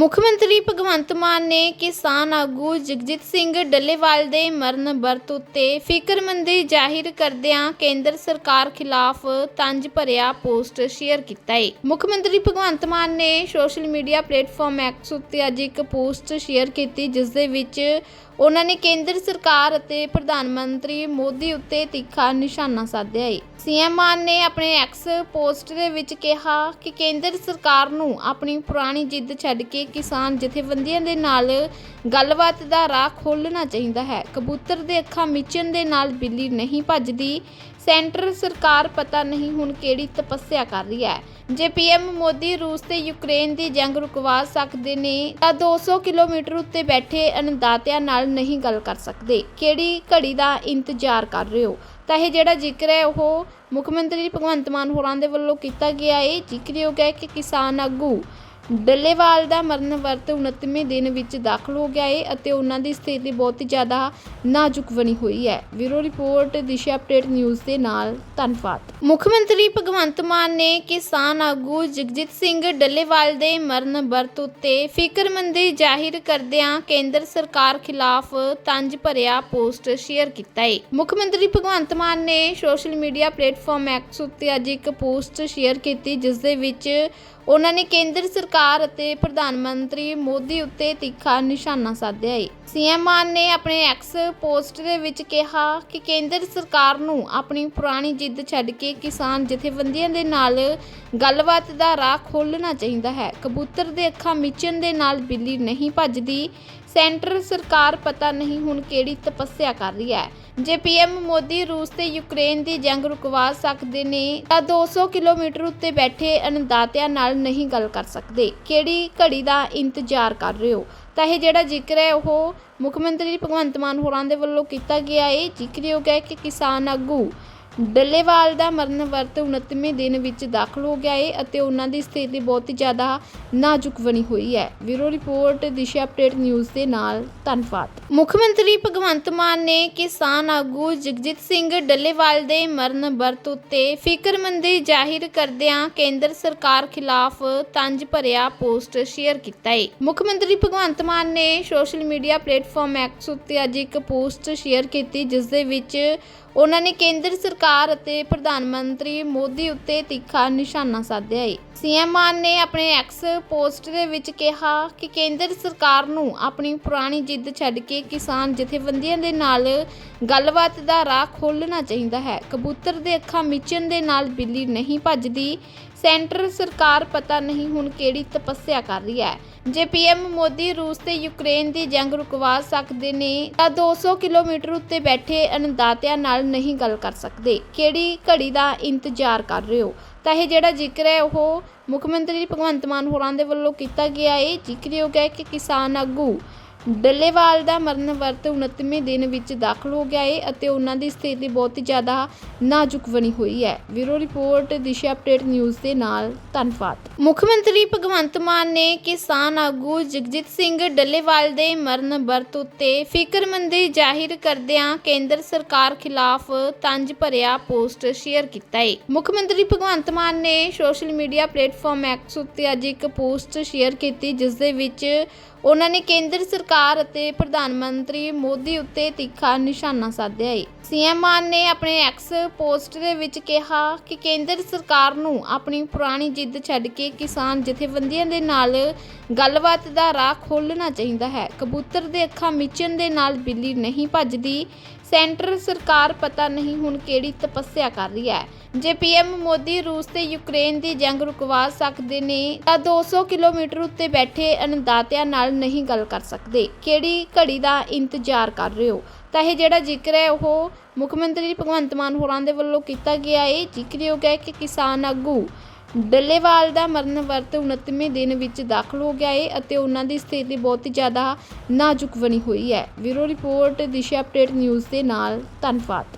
ਮੁੱਖ ਮੰਤਰੀ ਭਗਵੰਤ ਮਾਨ ਨੇ ਕਿਸਾਨ ਆਗੂ ਜਗਜੀਤ ਸਿੰਘ ਡੱਲੇਵਾਲ ਦੇ ਮਰਨ ਵਰਤ ਉੱਤੇ ਫਿਕਰਮੰਦੀ ਜ਼ਾਹਿਰ ਕਰਦਿਆਂ ਕੇਂਦਰ ਸਰਕਾਰ ਖਿਲਾਫ ਤੰਜ ਭਰਿਆ ਪੋਸਟ ਸ਼ੇਅਰ ਕੀਤਾ ਹੈ ਮੁੱਖ ਮੰਤਰੀ ਭਗਵੰਤ ਮਾਨ ਨੇ ਸੋਸ਼ਲ ਮੀਡੀਆ ਪਲੇਟਫਾਰਮ ਐਕਸ ਉੱਤੇ ਅੱਜ ਇੱਕ ਪੋਸਟ ਸ਼ੇਅਰ ਕੀਤੀ, ਜਿਸ ਦੇ ਵਿੱਚ ਉਹਨਾਂ ਨੇ ਕੇਂਦਰ ਸਰਕਾਰ ਅਤੇ ਪ੍ਰਧਾਨ ਮੰਤਰੀ ਮੋਦੀ ਉੱਤੇ ਤਿੱਖਾ ਨਿਸ਼ਾਨਾ ਸਾਧਿਆ ਹੈ ਸੀਐਮ ਮਾਨ ਨੇ ਆਪਣੇ ਐਕਸ ਪੋਸਟ ਦੇ ਵਿੱਚ ਕਿਹਾ ਕਿ ਕੇਂਦਰ ਸਰਕਾਰ ਨੂੰ ਆਪਣੀ ਪੁਰਾਣੀ ਜਿੱਦ ਛੱਡ ਕੇ ਕਿਸਾਨ ਜਥੇਬੰਦੀਆਂ ਦੇ ਨਾਲ ਗੱਲਬਾਤ ਦਾ ਰਾਹ ਖੋਲ੍ਹਣਾ ਚਾਹੀਦਾ ਹੈ। ਕਬੂਤਰ ਦੇ ਅੱਖਾਂ ਮਿਚਣ ਦੇ ਨਾਲ ਬਿੱਲੀ ਨਹੀਂ ਭੱਜਦੀ। ਸੈਂਟਰ ਸਰਕਾਰ ਪਤਾ ਨਹੀਂ ਹੁਣ ਕਿਹੜੀ ਤਪੱਸਿਆ ਕਰ ਰਹੀ ਹੈ। ਜੇ ਪੀਐਮ ਮੋਦੀ ਰੂਸ ਤੇ ਯੂਕਰੇਨ ਦੀ ਜੰਗ ਰੁਕਵਾ ਸਕਦੇ ਨੇ, ਤਾਂ 200 ਕਿਲੋਮੀਟਰ ਉੱਤੇ ਬੈਠੇ ਅਨਦਾਤਿਆਂ ਨਾਲ ਨਹੀਂ ਗੱਲ ਕਰ ਸਕਦੇ। ਕਿਹੜੀ ਘੜੀ ਦਾ ਇੰਤਜ਼ਾਰ ਕਰ ਰਹੇ ਹੋ? ਤਾਂ ਇਹ ਜਿਹੜਾ ਜ਼ਿਕਰ ਹੈ, ਉਹ ਮੁੱਖ ਮੰਤਰੀ ਭਗਵੰਤ ਮਾਨ ਹੋਰਾਂ ਦੇ ਵੱਲੋਂ ਕੀਤਾ ਗਿਆ। ਹੈ ਜ਼ਿਕਰਯੋਗ ਹੈ ਕਿ ਕਿਸਾਨ ਆਗੂ ਡੱਲੇਵਾਲ ਦਾ ਮਰਨ ਵਰਤ 29ਵੇਂ ਦਿਨ ਵਿੱਚ ਦਾਖਲ ਹੋ ਗਿਆ ਹੈ ਅਤੇ ਉਹਨਾਂ ਦੀ ਸਥਿਤੀ ਬਹੁਤ ਹੀ ਜ਼ਿਆਦਾ ਨਾਜ਼ੁਕ ਬਣੀ ਹੋਈ ਹੈ। Bureau report, Disha update news ਦੇ ਨਾਲ ਧੰਨਵਾਦ। ਮੁੱਖ ਮੰਤਰੀ ਭਗਵੰਤ ਮਾਨ ਨੇ ਕਿਸਾਨ ਆਗੂ ਜਗਜੀਤ ਸਿੰਘ ਡੱਲੇਵਾਲ ਦੇ ਮਰਨ ਵਰਤ ਉੱਤੇ ਫਿਕਰਮੰਦੀ ਜ਼ਾਹਿਰ ਕਰਦਿਆਂ ਕੇਂਦਰ ਸਰਕਾਰ ਖਿਲਾਫ ਤੰਜ ਭਰਿਆ ਪੋਸਟ ਸ਼ੇਅਰ ਕੀਤਾ ਹੈ ਮੁੱਖ ਮੰਤਰੀ ਭਗਵੰਤ ਮਾਨ ਨੇ ਸੋਸ਼ਲ ਮੀਡੀਆ ਪਲੇਟਫਾਰਮ ਐਕਸ ਉੱਤੇ ਅੱਜ ਇੱਕ ਪੋਸਟ ਸ਼ੇਅਰ ਕੀਤੀ, ਜਿਸ ਦੇ ਵਿੱਚ ਉਹਨਾਂ ਨੇ ਕੇਂਦਰ ਸਰਕਾਰ ਅਤੇ ਪ੍ਰਧਾਨ ਮੰਤਰੀ ਮੋਦੀ ਉੱਤੇ ਤਿੱਖਾ ਨਿਸ਼ਾਨਾ ਸਾਧਿਆ ਏ। ਸੀਐਮ ਮਾਨ ਨੇ ਆਪਣੇ ਐਕਸ ਪੋਸਟ ਦੇ ਵਿੱਚ ਕਿਹਾ ਕਿ ਕੇਂਦਰ ਸਰਕਾਰ ਨੂੰ ਆਪਣੀ ਪੁਰਾਣੀ ਜਿੱਦ ਛੱਡ ਕੇ ਕਿਸਾਨ ਜਥੇਬੰਦੀਆਂ ਦੇ ਨਾਲ ਗੱਲਬਾਤ ਦਾ ਰਾਹ ਖੋਲ੍ਹਣਾ ਚਾਹੀਦਾ ਹੈ। ਕਬੂਤਰ ਦੇ ਅੱਖਾਂ ਮਿਚਣ ਦੇ ਨਾਲ ਬਿੱਲੀ ਨਹੀਂ ਭੱਜਦੀ। ਸੈਂਟਰ ਸਰਕਾਰ ਪਤਾ ਨਹੀਂ ਹੁਣ ਕਿਹੜੀ ਤਪੱਸਿਆ ਕਰ ਰਹੀ ਹੈ। ਜੇ ਪੀਐਮ ਮੋਦੀ ਰੂਸ ਤੇ ਯੂਕਰੇਨ ਦੀ ਜੰਗ ਰੁਕਵਾ ਸਕਦੇ ਨੇ, ਤਾਂ 200 ਕਿਲੋਮੀਟਰ ਉੱਤੇ ਬੈਠੇ ਅਨਦਾਤਿਆਂ ਨਾਲ ਨਹੀਂ ਗੱਲ ਕਰ ਸਕਦੇ। ਕਿਹੜੀ ਘੜੀ ਦਾ ਇੰਤਜ਼ਾਰ ਕਰ ਰਹੇ ਹੋ? ਤਾਂ ਇਹ ਜਿਹੜਾ ਜ਼ਿਕਰ ਹੈ ਉਹ ਮੁੱਖ ਮੰਤਰੀ ਭਗਵੰਤ ਮਾਨ ਹੋਰਾਂ ਦੇ ਵੱਲੋਂ ਕੀਤਾ ਗਿਆ। ਇਹ ਜ਼ਿਕਰਯੋਗ ਹੈ ਕਿ ਕਿਸਾਨ ਆਗੂ ਡੱਲੇਵਾਲ ਦਾ ਮਰਨ ਵਰਤ 29ਵੇਂ ਦਿਨ ਵਿੱਚ ਦਾਖਲ ਹੋ ਗਿਆ ਹੈ ਅਤੇ ਉਹਨਾਂ ਦੀ ਸਥਿਤੀ ਬਹੁਤ ਹੀ ਜ਼ਿਆਦਾ ਨਾਜ਼ੁਕ ਬਣੀ ਹੋਈ ਹੈ। Bureau report, Disha update news ਦੇ ਨਾਲ ਧੰਨਵਾਦ। ਮੁੱਖ ਮੰਤਰੀ ਭਗਵੰਤ ਮਾਨ ਨੇ ਕਿਸਾਨ ਆਗੂ ਜਗਜੀਤ ਸਿੰਘ ਡੱਲੇਵਾਲ ਦੇ ਮਰਨ ਵਰਤ ਉੱਤੇ ਫਿਕਰਮੰਦੀ ਜ਼ਾਹਿਰ ਕਰਦਿਆਂ ਕੇਂਦਰ ਸਰਕਾਰ ਖਿਲਾਫ ਤੰਜ ਭਰਿਆ ਪੋਸਟ ਸ਼ੇਅਰ ਕੀਤਾ ਹੈ ਮੁੱਖ ਮੰਤਰੀ ਭਗਵੰਤ ਮਾਨ ਨੇ ਸੋਸ਼ਲ ਮੀਡੀਆ ਪਲੇਟਫਾਰਮ ਐਕਸ ਉੱਤੇ ਅੱਜ ਇੱਕ ਪੋਸਟ ਸ਼ੇਅਰ ਕੀਤੀ, ਜਿਸ ਦੇ ਵਿੱਚ ਉਹਨਾਂ ਨੇ ਕੇਂਦਰ ਸਰਕਾਰ ਅਤੇ ਪ੍ਰਧਾਨ ਮੰਤਰੀ ਮੋਦੀ ਉੱਤੇ ਤਿੱਖਾ ਨਿਸ਼ਾਨਾ ਸਾਧਿਆ ਹੈ ਸੀਐਮ ਮਾਨ ਨੇ ਆਪਣੇ ਐਕਸ ਪੋਸਟ ਦੇ ਵਿੱਚ ਕਿਹਾ ਕਿ ਕੇਂਦਰ ਸਰਕਾਰ ਨੂੰ ਆਪਣੀ ਪੁਰਾਣੀ ਜਿੱਦ ਛੱਡ ਕੇ ਕਿਸਾਨ ਜਥੇਬੰਦੀਆਂ ਦੇ ਨਾਲ ਗੱਲਬਾਤ ਦਾ ਰਾਹ ਖੋਲ੍ਹਣਾ ਚਾਹੀਦਾ ਹੈ। ਕਬੂਤਰ ਦੇ ਅੱਖਾਂ ਮਿਚਣ ਦੇ ਨਾਲ ਬਿੱਲੀ ਨਹੀਂ ਭੱਜਦੀ। ਸੈਂਟਰ ਸਰਕਾਰ ਪਤਾ ਨਹੀਂ ਹੁਣ ਕਿਹੜੀ ਤਪੱਸਿਆ ਕਰ ਰਹੀ ਹੈ। ਜੇ ਪੀਐਮ ਮੋਦੀ ਰੂਸ ਤੇ ਯੂਕਰੇਨ ਦੀ ਜੰਗ ਰੁਕਵਾ ਸਕਦੇ ਨੇ, ਤਾਂ 200 ਕਿਲੋਮੀਟਰ ਉੱਤੇ ਬੈਠੇ ਅਨਦਾਤਿਆਂ ਨਾਲ ਨਹੀਂ ਗੱਲ ਕਰ ਸਕਦੇ। ਕਿਹੜੀ ਘੜੀ ਦਾ ਇੰਤਜ਼ਾਰ ਕਰ ਰਹੇ ਹੋ? ਤਾਂ ਇਹ ਜਿਹੜਾ ਜ਼ਿਕਰ ਹੈ, ਉਹ ਮੁੱਖ ਮੰਤਰੀ ਭਗਵੰਤ ਮਾਨ ਹੋਰਾਂ ਦੇ ਵੱਲੋਂ ਕੀਤਾ ਗਿਆ। ਹੈ ਜ਼ਿਕਰਯੋਗ ਹੈ ਕਿ ਕਿਸਾਨ ਆਗੂ ਡੱਲੇਵਾਲ ਦਾ ਮਰਨ ਵਰਤ 29ਵੇਂ ਦਿਨ ਵਿੱਚ ਦਾਖਲ ਹੋ ਗਿਆ ਹੈ ਅਤੇ ਉਹਨਾਂ ਦੀ ਸਥਿਤੀ ਬਹੁਤ ਹੀ ਜ਼ਿਆਦਾ ਨਾਜ਼ੁਕ ਬਣੀ ਹੋਈ ਹੈ। Bureau report, Disha update news ਦੇ ਨਾਲ ਧੰਨਵਾਦ। ਮੁੱਖ ਮੰਤਰੀ ਭਗਵੰਤ ਮਾਨ ਨੇ ਕਿਸਾਨ ਆਗੂ ਜਗਜੀਤ ਸਿੰਘ ਡੱਲੇਵਾਲ ਦੇ ਮਰਨ ਵਰਤ ਉੱਤੇ ਫਿਕਰਮੰਦੀ ਜ਼ਾਹਿਰ ਕਰਦਿਆਂ ਕੇਂਦਰ ਸਰਕਾਰ ਖਿਲਾਫ ਤੰਜ ਭਰਿਆ ਪੋਸਟ ਸ਼ੇਅਰ ਕੀਤਾ ਹੈ ਮੁੱਖ ਮੰਤਰੀ ਭਗਵੰਤ ਮਾਨ ਨੇ ਸੋਸ਼ਲ ਮੀਡੀਆ ਪਲੇਟਫਾਰਮ ਐਕਸ ਉੱਤੇ ਅੱਜ ਇੱਕ ਪੋਸਟ ਸ਼ੇਅਰ ਕੀਤੀ, ਜਿਸ ਦੇ ਵਿੱਚ ਉਹਨਾਂ ਨੇ ਕੇਂਦਰ ਸਰਕਾਰ ਅਤੇ ਪ੍ਰਧਾਨ ਮੰਤਰੀ ਮੋਦੀ ਉੱਤੇ ਤਿੱਖਾ ਨਿਸ਼ਾਨਾ ਸਾਧਿਆ ਹੈ ਸੀਐਮ ਮਾਨ ਨੇ ਆਪਣੇ ਐਕਸ ਪੋਸਟ ਦੇ ਵਿੱਚ ਕਿਹਾ ਕਿ ਕੇਂਦਰ ਸਰਕਾਰ ਨੂੰ ਆਪਣੀ ਪੁਰਾਣੀ ਜਿੱਦ ਛੱਡ ਕੇ ਕਿਸਾਨ ਜਥੇਬੰਦੀਆਂ ਦੇ ਨਾਲ ਗੱਲਬਾਤ ਦਾ ਰਾਹ ਖੋਲ੍ਹਣਾ ਚਾਹੀਦਾ ਹੈ। ਕਬੂਤਰ ਦੇ ਅੱਖਾਂ ਮਿਚਣ ਦੇ ਨਾਲ ਬਿੱਲੀ ਨਹੀਂ ਭੱਜਦੀ ਸੈਂਟਰ ਸਰਕਾਰ ਪਤਾ ਨਹੀਂ ਹੁਣ ਕਿਹੜੀ ਤਪੱਸਿਆ ਕਰ ਰਹੀ ਹੈ। ਜੇ ਪੀਐਮ ਮੋਦੀ ਰੂਸ ਤੇ ਯੂਕਰੇਨ ਦੀ ਜੰਗ ਰੁਕਵਾ ਸਕਦੇ ਨੇ, ਤਾਂ 200 ਕਿਲੋਮੀਟਰ ਉੱਤੇ ਬੈਠੇ ਅਨਦਾਤਿਆਂ ਨਾਲ ਨਹੀਂ ਗੱਲ ਕਰ ਸਕਦੇ। ਕਿਹੜੀ ਘੜੀ ਦਾ ਇੰਤਜ਼ਾਰ ਕਰ ਰਹੇ ਹੋ? ਤਾਂ ਇਹ ਜਿਹੜਾ ਜ਼ਿਕਰ ਹੈ, ਉਹ ਮੁੱਖ ਮੰਤਰੀ ਭਗਵੰਤ ਮਾਨ ਹੋਰਾਂ ਦੇ ਵੱਲੋਂ ਕੀਤਾ ਗਿਆ। ਹੈ ਜ਼ਿਕਰਯੋਗ ਹੈ ਕਿ ਕਿਸਾਨ ਆਗੂ ਡੱਲੇਵਾਲ ਦਾ ਮਰਨ ਵਰਤ 29ਵੇਂ ਦਿਨ ਵਿੱਚ ਦਾਖਲ ਹੋ ਗਿਆ ਹੈ ਅਤੇ ਉਹਨਾਂ ਦੀ ਸਥਿਤੀ ਬਹੁਤ ਹੀ ਜ਼ਿਆਦਾ ਨਾਜ਼ੁਕ ਬਣੀ ਹੋਈ ਹੈ। Bureau report, Disha update news ਦੇ ਨਾਲ, ਧੰਨਵਾਦ।